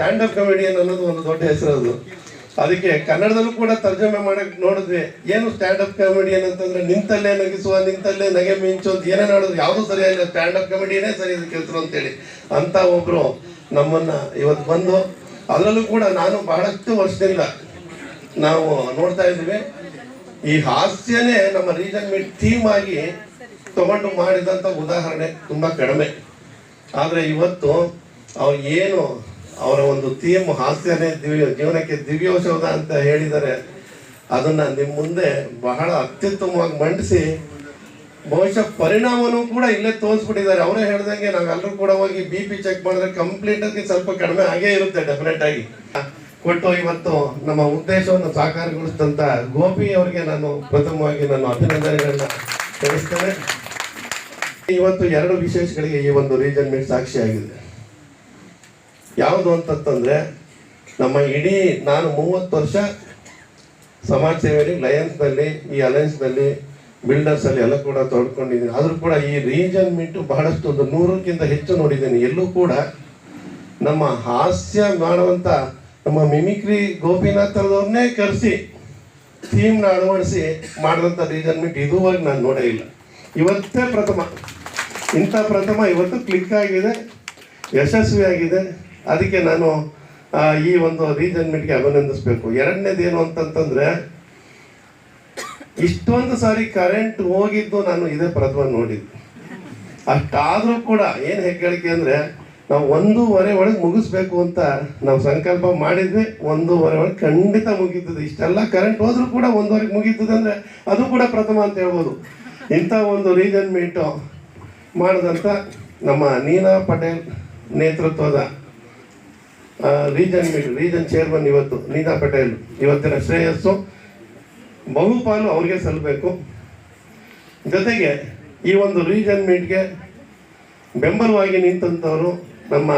Stand up comedian ಅನ್ನೋದು ಒಂದು ದೊಡ್ಡ ಹೆಸರು ಅದು. ಅದಕ್ಕೆ ಕನ್ನಡದಲ್ಲೂ ಕೂಡ ತರ್ಜಮೆ ಮಾಡಕ್ ನೋಡಿದ್ವಿ. ಏನು ಸ್ಟ್ಯಾಂಡ್ ಅಪ್ ಕಾಮಿಡಿಯನ್ ಅಂತಂದ್ರೆ ನಿಂತಲ್ಲೇ ನಗಿಸುವ, ನಿಂತಲ್ಲೇ ನಗೆ ಮಿಂಚೋದು ಏನೇ ನೋಡಿದ್ರು ಯಾವುದು ಸರಿಯಾಗಿಲ್ಲ ಸ್ಟ್ಯಾಂಡ್ ಅಪ್ ಕಾಮಿಡಿಯನೇ ಸರಿ ಹೆಸರು ಅಂತೇಳಿ. ಅಂತ ಒಬ್ರು ನಮ್ಮನ್ನ ಇವತ್ತು ಬಂದು, ಅದರಲ್ಲೂ ಕೂಡ ನಾನು ಬಹಳಷ್ಟು ವರ್ಷದಿಂದ ನಾವು ನೋಡ್ತಾ ಇದ್ದೀವಿ. ಈ ಹಾಸ್ಯನೇ ನಮ್ಮ ರೀಜನ್ ಮೀಟ್ ಥೀಮ್ ಆಗಿ ತಗೊಂಡು ಮಾಡಿದಂತ ಉದಾಹರಣೆ ತುಂಬಾ ಕಡಿಮೆ. ಆದರೆ ಇವತ್ತು ಅವ್ರು ಏನು ಅವರ ಒಂದು ಥೀಮ್ ಹಾಸ್ಯನೇ ದಿವ್ಯ, ಜೀವನಕ್ಕೆ ದಿವ್ಯೋಷಧ ಅಂತ ಹೇಳಿದರೆ ಅದನ್ನ ನಿಮ್ಮ ಮುಂದೆ ಬಹಳ ಅತ್ಯುತ್ತಮವಾಗಿ ಮಂಡಿಸಿ, ಬಹುಶಃ ಪರಿಣಾಮನೂ ಕೂಡ ಇಲ್ಲೇ ತೋರಿಸ್ಬಿಟ್ಟಿದ್ದಾರೆ. ಅವರೇ ಹೇಳ್ದಂಗೆ ನಾವೆಲ್ಲರೂ ಕೂಡ ಹೋಗಿ ಬಿ ಪಿ ಚೆಕ್ ಮಾಡಿದ್ರೆ ಕಂಪ್ಲೀಟ್ ಆಗಿ ಸ್ವಲ್ಪ ಕಡಿಮೆ ಆಗೇ ಇರುತ್ತೆ ಡೆಫಿನೆಟ್ ಆಗಿ. ಕೊಟ್ಟು ಇವತ್ತು ನಮ್ಮ ಉದ್ದೇಶವನ್ನು ಸಾಕಾರಗೊಳಿಸಿದಂತ ಗೋಪಿ ಅವರಿಗೆ ನಾನು ಪ್ರಥಮವಾಗಿ ನಾನು ಅಭಿನಂದನೆಗಳನ್ನ ತಿಳಿಸ್ತೇನೆ. ಇವತ್ತು ಎರಡು ವಿಶೇಷಗಳಿಗೆ ಈ ಒಂದು ರೀಜನ್ ಸಾಕ್ಷಿಯಾಗಿದೆ. ಯಾವುದು ಅಂತಂದ್ರೆ ನಮ್ಮ ಇಡೀ ನಾನು ಮೂವತ್ತು ವರ್ಷ ಸಮಾಜ ಸೇವೆಯಲ್ಲಿ ಲಯನ್ಸ್ನಲ್ಲಿ ಈ ಅಲಯನ್ಸ್ನಲ್ಲಿ ಬಿಲ್ಡರ್ಸ್ ಅಲ್ಲಿ ಎಲ್ಲ ಕೂಡ ತೊಡ್ಕೊಂಡಿದ್ದೀನಿ. ಆದರೂ ಕೂಡ ಈ ರೀಜನ್ ಮೀಟು ಬಹಳಷ್ಟು ಒಂದು ನೂರಕ್ಕಿಂತ ಹೆಚ್ಚು ನೋಡಿದ್ದೀನಿ. ಎಲ್ಲೂ ಕೂಡ ನಮ್ಮ ಹಾಸ್ಯ ಮಾಡುವಂತ, ನಮ್ಮ ಮಿಮಿಕ್ರಿ ಗೋಪಿನಾಥ್ ಅವ್ರನ್ನೇ ಕರೆಸಿ ಥೀಮ್ನ ಅಳವಡಿಸಿ ಮಾಡಿದಂಥ ರೀಜನ್ ಮೀಟ್ ಇದುವರೆಗೆ ನಾನು ನೋಡೇ ಇಲ್ಲ. ಇವತ್ತೇ ಪ್ರಥಮ. ಇಂಥ ಪ್ರಥಮ ಇವತ್ತು ಕ್ಲಿಕ್ ಆಗಿದೆ ಯಶಸ್ವಿ ಆಗಿದೆ ಅದಕ್ಕೆ ನಾನು ಈ ಒಂದು ರೀಜನ್ಮೆಂಟ್ಗೆ ಅಭಿನಂದಿಸ್ಬೇಕು. ಎರಡನೇದು ಏನು ಅಂತಂತಂದ್ರೆ, ಇಷ್ಟೊಂದು ಸಾರಿ ಕರೆಂಟ್ ಹೋಗಿದ್ದು ನಾನು ಇದೇ ಪ್ರಥಮ ನೋಡಿದ್ದು. ಅಷ್ಟಾದರೂ ಕೂಡ ಏನು ಹೆಗ್ಗಳಿಕೆ ಅಂದ್ರೆ, ನಾವು ಒಂದೂವರೆ ಒಳಗೆ ಮುಗಿಸ್ಬೇಕು ಅಂತ ನಾವು ಸಂಕಲ್ಪ ಮಾಡಿದ್ವಿ, ಒಂದೂವರೆ ಒಳಗೆ ಖಂಡಿತ ಮುಗೀತದೆ. ಇಷ್ಟೆಲ್ಲ ಕರೆಂಟ್ ಹೋದರೂ ಕೂಡ ಒಂದೂವರೆಗೆ ಮುಗೀತದೆ ಅಂದ್ರೆ ಅದು ಕೂಡ ಪ್ರಥಮ ಅಂತ ಹೇಳ್ಬೋದು. ಇಂಥ ಒಂದು ರೀಜನ್ಮೆಂಟು ಮೀಟು ಮಾಡಿದಂಥ ನಮ್ಮ ನೀನಾ ಪಟೇಲ್ ನೇತೃತ್ವದ ರೀಜನ್ ರೀಜನ್ ಚೇರ್ಮನ್ ಇವತ್ತು, ನೀತಾ ಪಟೇಲ್, ಇವತ್ತಿನ ಶ್ರೇಯಸ್ಸು. ಬಹುಪಾಲು ಅವ್ರಿಗೆ ಸಲ್ಲಬೇಕು ಜೊತೆಗೆ ಈ ಒಂದು ರೀಜನ್ ಮೀಟ್ಗೆ ಬೆಂಬಲವಾಗಿ ನಿಂತಂಥವರು ನಮ್ಮ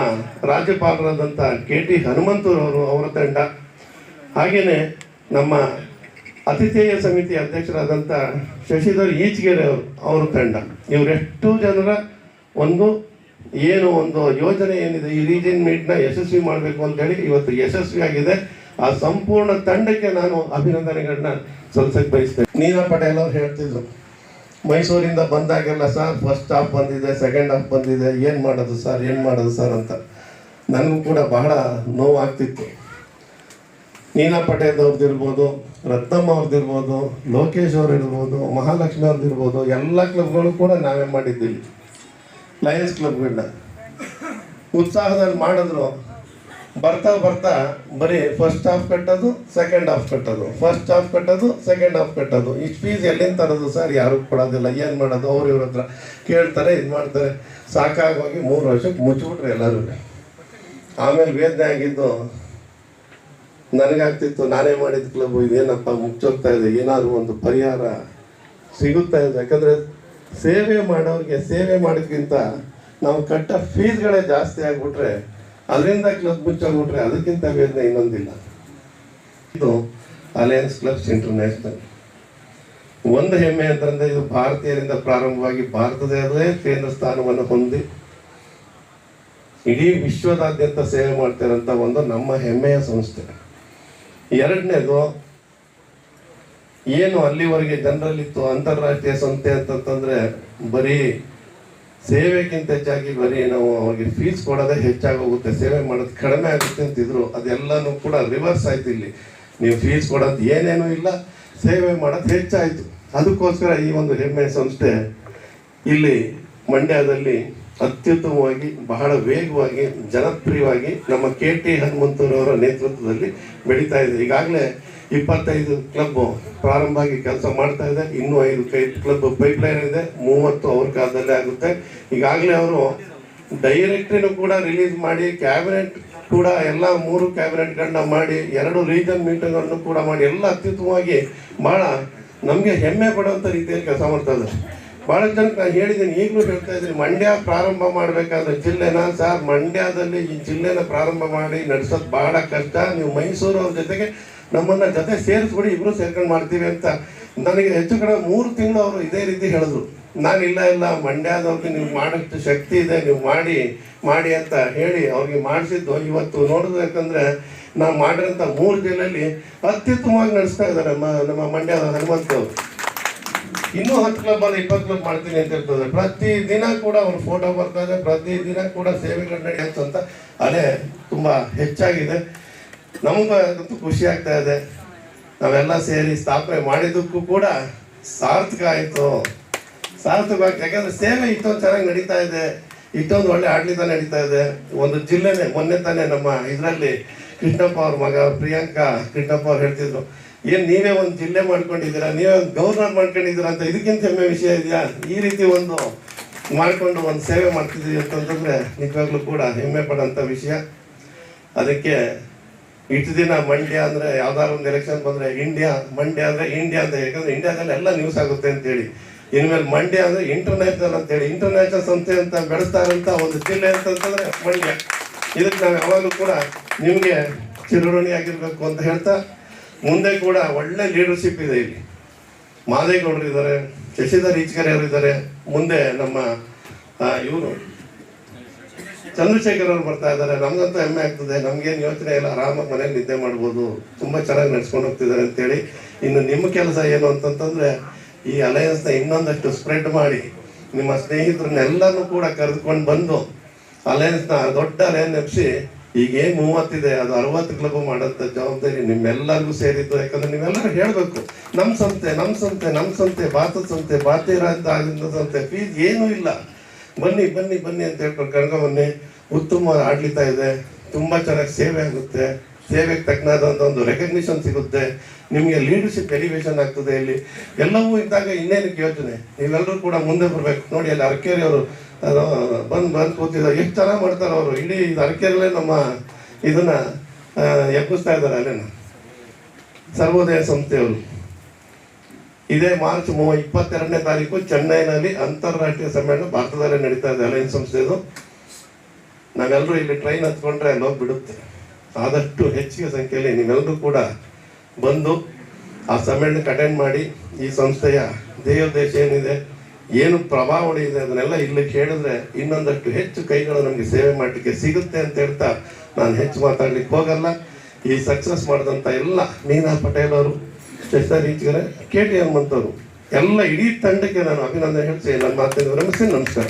ರಾಜ್ಯಪಾಲರಾದಂಥ ಕೆ ಟಿ ಹನುಮಂತರವರು ಅವರ ತಂಡ. ಹಾಗೆಯೇ ನಮ್ಮ ಅತಿಥೇಯ ಸಮಿತಿ ಅಧ್ಯಕ್ಷರಾದಂಥ ಶಶಿಧರ್ ಈಚಗೆರೆ ಅವರು, ಅವರ ತಂಡ. ಇವರೆಷ್ಟು ಜನರ ಒಂದು ಏನು ಒಂದು ಯೋಜನೆ ಏನಿದೆ, ಈ ರೀಜನ್ ಮೀಟ್ನ ಯಶಸ್ವಿ ಮಾಡಬೇಕು ಅಂತೇಳಿ ಇವತ್ತು ಯಶಸ್ವಿಯಾಗಿದೆ ಆ ಸಂಪೂರ್ಣ ತಂಡಕ್ಕೆ ನಾನು ಅಭಿನಂದನೆಗಳನ್ನ ಸಲ್ಲಿಸಕ್ಕೆ ಬಯಸ್ತೇನೆ. ನೀನಾ ಪಟೇಲ್ ಅವ್ರು ಹೇಳ್ತಿದ್ರು, ಮೈಸೂರಿಂದ ಬಂದಾಗೆಲ್ಲ ಸರ್ ಫಸ್ಟ್ ಹಾಫ್ ಬಂದಿದೆ ಸೆಕೆಂಡ್ ಹಾಫ್ ಬಂದಿದೆ, ಏನು ಮಾಡೋದು ಸರ್, ಏನು ಮಾಡೋದು ಸರ್ ಅಂತ. ನನಗೂ ಕೂಡ ಬಹಳ ನೋವಾಗ್ತಿತ್ತು. ನೀನಾ ಪಟೇಲ್ ಅವ್ರದ್ದು ಇರ್ಬೋದು, ರತ್ನಮ್ಮ ಅವ್ರದ್ದು ಇರ್ಬೋದು, ಲೋಕೇಶ್ ಅವ್ರು ಇರ್ಬೋದು, ಮಹಾಲಕ್ಷ್ಮಿ ಅವ್ರದ್ದು ಇರ್ಬೋದು, ಎಲ್ಲ ಕ್ಲಬ್ಗಳು ಕೂಡ ನಾವೇ ಮಾಡಿದ್ದೀವಿ. ಲಯನ್ಸ್ ಕ್ಲಬ್ಗಳನ್ನ ಉತ್ಸಾಹದಲ್ಲಿ ಮಾಡಿದ್ರು. ಬರ್ತಾ ಬರ್ತಾ ಬರೀ ಫಸ್ಟ್ ಹಾಫ್ ಕಟ್ಟೋದು ಸೆಕೆಂಡ್ ಹಾಫ್ ಕಟ್ಟೋದು. ಫಸ್ಟ್ ಹಾಫ್ ಕಟ್ಟೋದು ಸೆಕೆಂಡ್ ಹಾಫ್ ಕಟ್ಟೋದು. ಇಷ್ಟು ಫೀಸ್ ಎಲ್ಲಿಂದ ತರೋದು ಸರ್ ಯಾರು ಕೊಡೋದಿಲ್ಲ. ಏನು ಮಾಡೋದು? ಅವ್ರು ಇವ್ರ ಹತ್ರ ಕೇಳ್ತಾರೆ, ಇದು ಮಾಡ್ತಾರೆ. ಸಾಕಾಗೋಗಿ ಮೂರು ವರ್ಷಕ್ಕೆ ಮುಚ್ಚಿಬಿಟ್ರು ಎಲ್ಲರೂ. ಆಮೇಲೆ ವೇದನೆ ಆಗಿದ್ದು ನನಗಾಗ್ತಿತ್ತು, ನಾನೇ ಮಾಡಿದ ಕ್ಲಬ್ ಇದೇನಪ್ಪ ಮುಚ್ಚೋಗ್ತಾ ಇದೆ, ಏನಾದರೂ ಒಂದು ಪರಿಹಾರ ಸಿಗುತ್ತಾ ಇದೆ? ಯಾಕಂದರೆ ಸೇವೆ ಮಾಡೋರಿಗೆ ಸೇವೆ ಮಾಡೋಕ್ಕಿಂತ ನಾವು ಕಟ್ಟ ಫೀಸ್ಗಳೇ ಜಾಸ್ತಿ ಆಗಿಬಿಟ್ರೆ ಅದರಿಂದ ಕ್ಲಬ್ ಮುಚ್ಚೋಗ್ಬಿಟ್ರೆ ಅದಕ್ಕಿಂತ ವೇದನೆ ಇನ್ನೊಂದಿಲ್ಲ. ಇದು ಅಲಯನ್ಸ್ ಕ್ಲಬ್ಸ್ ಇಂಟರ್ನ್ಯಾಷನಲ್ ಒಂದು ಹೆಮ್ಮೆ ಅಂತಂದ್ರೆ ಇದು ಭಾರತೀಯರಿಂದ ಪ್ರಾರಂಭವಾಗಿ ಭಾರತದಲ್ಲೇ ಕೇಂದ್ರ ಸ್ಥಾನವನ್ನು ಹೊಂದಿ, ಇಡೀ ವಿಶ್ವದಾದ್ಯಂತ ಸೇವೆ ಮಾಡ್ತಿರೋಂಥ ಒಂದು ನಮ್ಮ ಹೆಮ್ಮೆಯ ಸಂಸ್ಥೆ. ಎರಡನೇದು ಏನು ಅಲ್ಲಿವರೆಗೆ ಜನರಲ್ಲಿತ್ತು ಅಂತಾರಾಷ್ಟ್ರೀಯ ಸಂಸ್ಥೆ ಅಂತಂತಂದ್ರೆ ಬರೀ ಸೇವೆಗಿಂತ ಹೆಚ್ಚಾಗಿ ಬರೀ ನಾವು ಅವ್ರಿಗೆ ಫೀಸ್ ಕೊಡೋದೇ ಹೆಚ್ಚಾಗೋಗುತ್ತೆ. ಸೇವೆ ಮಾಡೋದು ಕಡಿಮೆ ಆಗುತ್ತೆ ಅಂತಿದ್ರು. ಅದೆಲ್ಲನೂ ಕೂಡ ರಿವರ್ಸ್ ಆಯ್ತು ಇಲ್ಲಿ. ನೀವು ಫೀಸ್ ಕೊಡೋದು ಏನೇನೂ ಇಲ್ಲ, ಸೇವೆ ಮಾಡೋದು ಹೆಚ್ಚಾಯಿತು. ಅದಕ್ಕೋಸ್ಕರ ಈ ಒಂದು ಹೆಮ್ಮೆ ಸಂಸ್ಥೆ ಇಲ್ಲಿ ಮಂಡ್ಯದಲ್ಲಿ ಅತ್ಯುತ್ತಮವಾಗಿ, ಬಹಳ ವೇಗವಾಗಿ, ಜನಪ್ರಿಯವಾಗಿ ನಮ್ಮ ಕೆ ಟಿ ಹನುಮಂತರವರ ನೇತೃತ್ವದಲ್ಲಿ ಬೆಳೀತಾ ಇದೆ. ಈಗಾಗಲೇ ಇಪ್ಪತ್ತೈದು ಕ್ಲಬ್ ಪ್ರಾರಂಭ ಆಗಿ ಕೆಲಸ ಮಾಡ್ತಾ ಇದೆ. ಇನ್ನೂ ಐದು ಕ್ಲಬ್ ಪೈಪ್ಲೈನ್ ಇದೆ. ಮೂವತ್ತು ಅವ್ರ ಕಾಲದಲ್ಲೇ ಆಗುತ್ತೆ. ಈಗಾಗಲೇ ಅವರು ಡೈರೆಕ್ಟ್ರಿನೂ ಕೂಡ ರಿಲೀಸ್ ಮಾಡಿ ಕ್ಯಾಬಿನೆಟ್ ಕೂಡ ಎಲ್ಲ ಮೂರು ಕ್ಯಾಬಿನೆಟ್ಗಳನ್ನ ಮಾಡಿ, ಎರಡು ರೀಜನ್ ಮೀಟಿಂಗ್ಗಳನ್ನು ಕೂಡ ಮಾಡಿ, ಎಲ್ಲ ಅತ್ಯುತ್ತಮವಾಗಿ ಭಾಳ ನಮಗೆ ಹೆಮ್ಮೆ ಪಡುವಂಥ ರೀತಿಯಲ್ಲಿ ಕೆಲಸ ಮಾಡ್ತಾ ಇದ್ದಾರೆ. ಭಾಳ ಜನಕ್ಕೆ ನಾನು ಹೇಳಿದ್ದೀನಿ ಈಗಲೂ ಹೇಳ್ತಾ ಇದ್ದೀನಿ, ಮಂಡ್ಯ ಪ್ರಾರಂಭ ಮಾಡಬೇಕಾದ್ರೆ ಜಿಲ್ಲೆನ ಸರ್, ಮಂಡ್ಯದಲ್ಲಿ ಈ ಜಿಲ್ಲೆನ ಪ್ರಾರಂಭ ಮಾಡಿ ನಡೆಸೋದು ಭಾಳ ಕಷ್ಟ. ನೀವು ಮೈಸೂರು ಅವ್ರ ಜೊತೆಗೆ ನಮ್ಮನ್ನ ಜೊತೆ ಸೇರಿಸ್ಬಿಡಿ, ಇಬ್ರು ಸೇರ್ಕೊಂಡು ಮಾಡ್ತೀವಿ ಅಂತ ನನಗೆ ಹೆಚ್ಚು ಕಡೆ ಮೂರು ತಿಂಗಳು ಅವರು ಇದೇ ರೀತಿ ಹೇಳಿದ್ರು. ನಾನು ಇಲ್ಲ ಇಲ್ಲ ಮಂಡ್ಯದವ್ರಿಗೆ ನೀವು ಮಾಡೋಷ್ಟು ಶಕ್ತಿ ಇದೆ, ನೀವು ಮಾಡಿ ಮಾಡಿ ಅಂತ ಹೇಳಿ ಅವ್ರಿಗೆ ಮಾಡಿಸಿದ್ದು. ಇವತ್ತು ನೋಡೋದು ಯಾಕಂದ್ರೆ ನಾವು ಮಾಡಿರೋಂಥ ಮೂರು ಜಿಲ್ಲೆಯಲ್ಲಿ ಅತ್ಯುತ್ತಮವಾಗಿ ನಡೆಸ್ತಾ ಇದ್ದಾರೆ ನಮ್ಮ ನಮ್ಮ ಮಂಡ್ಯದ ಹನುಮಂತ. ಇನ್ನೂ ಹತ್ತು ಕ್ಲಬ್ ಅಲ್ಲ, ಇಪ್ಪತ್ತು ಕ್ಲಬ್ ಮಾಡ್ತೀನಿ ಅಂತ ಇರ್ತದೆ ಪ್ರತಿ ದಿನ ಕೂಡ ಅವ್ರ ಫೋಟೋ ಬರ್ತಾ ಇದೆ, ಪ್ರತಿ ದಿನ ಕೂಡ ಸೇವೆಗಳು ನಡೆಯುತ್ತಂತ ಅದೇ ತುಂಬ ಹೆಚ್ಚಾಗಿದೆ. ನಮಗೂ ಖುಷಿ ಆಗ್ತಾ ಇದೆ. ನಾವೆಲ್ಲ ಸೇರಿ ಸ್ಥಾಪನೆ ಮಾಡಿದ್ದಕ್ಕೂ ಕೂಡ ಸಾರ್ಥಕ ಆಯಿತು. ಸಾರ್ಥಕವಾಗಿ ಯಾಕಂದ್ರೆ ಸೇವೆ ಇಷ್ಟೊಂದು ಚೆನ್ನಾಗಿ ನಡೀತಾ ಇದೆ. ಇಷ್ಟೊಂದು ಒಳ್ಳೆ ಆಡಳಿತ ನಡೀತಾ ಇದೆ. ಒಂದು ಜಿಲ್ಲೆನೇ, ಮೊನ್ನೆ ತಾನೇ ನಮ್ಮ ಇದರಲ್ಲಿ ಕೃಷ್ಣಪ್ಪ ಅವ್ರ ಮಗ ಪ್ರಿಯಾಂಕಾ ಕೃಷ್ಣಪ್ಪ ಅವ್ರು ಹೇಳ್ತಿದ್ರು, ಏನ್ ನೀವೇ ಒಂದು ಜಿಲ್ಲೆ ಮಾಡ್ಕೊಂಡಿದ್ದೀರಾ? ನೀವೇ ಒಂದು ಗೌರ್ನರ್ ಮಾಡ್ಕೊಂಡಿದ್ದೀರಾ ಅಂತ ಇದಕ್ಕಿಂತ ಹೆಮ್ಮೆ ವಿಷಯ ಇದೆಯಾ? ಈ ರೀತಿ ಒಂದು ಮಾಡಿಕೊಂಡು ಒಂದು ಸೇವೆ ಮಾಡ್ತಿದ್ದೀವಿ ಅಂತಂದ್ರೆ ನಿಜವಾಗ್ಲೂ ಕೂಡ ಹೆಮ್ಮೆ ಪಡೋಂಥ ವಿಷಯ. ಅದಕ್ಕೆ ಇಷ್ಟು ದಿನ ಮಂಡ್ಯ ಅಂದ್ರೆ ಯಾವ್ದಾದ್ರು ಒಂದು ಎಲೆಕ್ಷನ್ ಬಂದ್ರೆ ಇಂಡಿಯಾ ಮಂಡ್ಯ ಅಂದ್ರೆ ಇಂಡಿಯಾ ಅಂತ ಯಾಕಂದ್ರೆ ಇಂಡಿಯಾದಲ್ಲಿ ಎಲ್ಲ ನ್ಯೂಸ್ ಆಗುತ್ತೆ ಅಂತೇಳಿ. ಇನ್ಮೇಲೆ ಮಂಡ್ಯ ಅಂದ್ರೆ ಇಂಟರ್ನ್ಯಾಷನಲ್ ಅಂತೇಳಿ. ಇಂಟರ್ನ್ಯಾಷನಲ್ ಸಂಸ್ಥೆ ಅಂತ ಬೆಳೆಸ್ತಾ ಒಂದು ಜಿಲ್ಲೆ ಅಂತಂದ್ರೆ ಮಂಡ್ಯ. ಇದಕ್ಕೆ ನಾವು ಯಾವಾಗಲೂ ಕೂಡ ನಿಮಗೆ ಚಿರಋಣಿ ಆಗಿರ್ಬೇಕು ಅಂತ ಹೇಳ್ತಾ, ಮುಂದೆ ಕೂಡ ಒಳ್ಳೆ ಲೀಡರ್ಶಿಪ್ ಇದೆ ಇಲ್ಲಿ. ಮಾದೇಗೌಡರು ಇದ್ದಾರೆ ಶಶಿಧರ್ ಈಚ್ಕರೆ ಅವರು ಇದ್ದಾರೆ ಮುಂದೆ ನಮ್ಮ ಇವರು ಚಂದ್ರಶೇಖರ್ ಅವರು ಬರ್ತಾ ಇದ್ದಾರೆ. ನಮ್ಗಂತ ಹೆಮ್ಮೆ ಆಗ್ತದೆ. ನಮ್ಗೇನು ಯೋಚನೆ ಇಲ್ಲ. ಆರಾಮಾಗಿ ಮನೇಲಿ ನಿದ್ದೆ ಮಾಡ್ಬೋದು. ತುಂಬಾ ಚೆನ್ನಾಗಿ ನಡ್ಸ್ಕೊಂಡು ಹೋಗ್ತಿದ್ದಾರೆ ಅಂತೇಳಿ. ಇನ್ನು ನಿಮ್ಮ ಕೆಲಸ ಏನು ಅಂತಂತಂದ್ರೆ, ಈ ಅಲಯನ್ಸ್ನ ಇನ್ನೊಂದಷ್ಟು ಸ್ಪ್ರೆಡ್ ಮಾಡಿ ನಿಮ್ಮ ಸ್ನೇಹಿತರನ್ನೆಲ್ಲನೂ ಕೂಡ ಕರೆದುಕೊಂಡು ಬಂದು ಅಲಯನ್ಸ್ನ ದೊಡ್ಡ ಅಲಯನ್ ಎಬ್ಸಿ ಈಗ ಏನ್ ಮೂವತ್ತಿದೆ, ಅದು ಅರವತ್ತು ಕ್ಲಬ್ ಮಾಡೋಂಥ ಜವಾಬ್ದಾರಿ ನಿಮ್ಮೆಲ್ಲರಿಗೂ ಸೇರಿದ್ದು. ಯಾಕಂದ್ರೆ ನೀವೆಲ್ಲರೂ ಹೇಳ್ಬೇಕು ನಮ್ಮ ಸಂತೆ, ನಮ್ ಸಂತೆ ನಮ್ ಸಂತೆ, ಭಾರತದ ಸಂತೆ, ಭಾರತೀಯ ರಾಜ್ಯದ ಸಂತೆ ಫೀಸ್ ಏನೂ ಇಲ್ಲ. ಬನ್ನಿ ಬನ್ನಿ ಬನ್ನಿ ಅಂತ ಹೇಳ್ಕೊಂಡು ಬನ್ನಿ ಉತ್ತಮ ಆಡಳಿತ ಇದೆ. ತುಂಬಾ ಚೆನ್ನಾಗಿ ಸೇವೆ ಆಗುತ್ತೆ. ಸೇವೆಗೆ ತಕ್ಕನಾದಂಥ ಒಂದು ರೆಕಗ್ನಿಷನ್ ಸಿಗುತ್ತೆ. ನಿಮಗೆ ಲೀಡರ್ಶಿಪ್ ಎಲಿವೇಶನ್ ಆಗ್ತದೆ ಇಲ್ಲಿ. ಎಲ್ಲವೂ ಇದ್ದಾಗ ಇನ್ನೇನಕ್ಕೆ ಯೋಚನೆ? ನೀವೆಲ್ಲರೂ ಕೂಡ ಮುಂದೆ ಬರಬೇಕು. ನೋಡಿ, ಅಲ್ಲಿ ಅರಕೇರಿ ಅವರು ಬಂದು ಬಂದು ಕೂತಿದ್ದಾರೆ. ಎಷ್ಟು ಚೆನ್ನಾಗಿ ಮಾಡ್ತಾರೆ ಅವರು. ಇಡೀ ಅರಕೇರಲ್ಲೇ ನಮ್ಮ ಇದನ್ನ ಎಬ್ಬಿಸ್ತಾ ಇದ್ದಾರೆ ಅಲ್ಲೇನ? ಸರ್ವೋದಯ ಸಂಸ್ಥೆಯವರು. ಇದೇ ಮಾರ್ಚ್ ಮೂವ ಇಪ್ಪತ್ತೆರಡನೇ ತಾರೀಕು ಚೆನ್ನೈನಲ್ಲಿ ಅಂತಾರಾಷ್ಟ್ರೀಯ ಸಮ್ಮೇಳನ ಭಾರತದಲ್ಲೇ ನಡೀತಾ ಇದೆ. ಅಲೈನ್ ಸಂಸ್ಥೆದು ನಾವೆಲ್ಲರೂ ಇಲ್ಲಿ ಟ್ರೈನ್ ಹತ್ಕೊಂಡ್ರೆ ಅಲ್ಲಿ ಹೋಗಿ ಬಿಡುತ್ತೆ. ಆದಷ್ಟು ಹೆಚ್ಚಿಗೆ ಸಂಖ್ಯೆಯಲ್ಲಿ ನೀವೆಲ್ಲರೂ ಕೂಡ ಬಂದು ಆ ಸಮ್ಮೇಳನಕ್ಕೆ ಅಟೆಂಡ್ ಮಾಡಿ ಈ ಸಂಸ್ಥೆಯ ದೇವೋದ್ದೇಶ ಏನಿದೆ, ಏನು ಪ್ರಭಾವಳಿ ಇದೆ ಅದನ್ನೆಲ್ಲ ಇಲ್ಲಿ ಕೇಳಿದ್ರೆ ಇನ್ನೊಂದಷ್ಟು ಹೆಚ್ಚು ಕೈಗಳು ನಮಗೆ ಸೇವೆ ಮಾಡಲಿಕ್ಕೆ ಸಿಗುತ್ತೆ ಅಂತ ಹೇಳ್ತಾ ನಾನು ಹೆಚ್ಚು ಮಾತಾಡ್ಲಿಕ್ಕೆ ಹೋಗಲ್ಲ. ಈ ಸಕ್ಸಸ್ ಮಾಡಿದಂಥ ಎಲ್ಲ ಮೀನಾ ಪಟೇಲ್ ಅವರು ಶಶಿಧರ್ ರೀಚ್ಗಳ ಕೆ ಟಿ ಹನುಮಂತವರು ಎಲ್ಲ ಇಡೀ ತಂಡಕ್ಕೆ ನಾನು ಅಭಿನಂದನೆ ಹೇಳ್ತೀನಿ. ನನ್ನ ಮಾತನ್ನು ನಮಸ್ತೆ ನಮಸ್ಕಾರ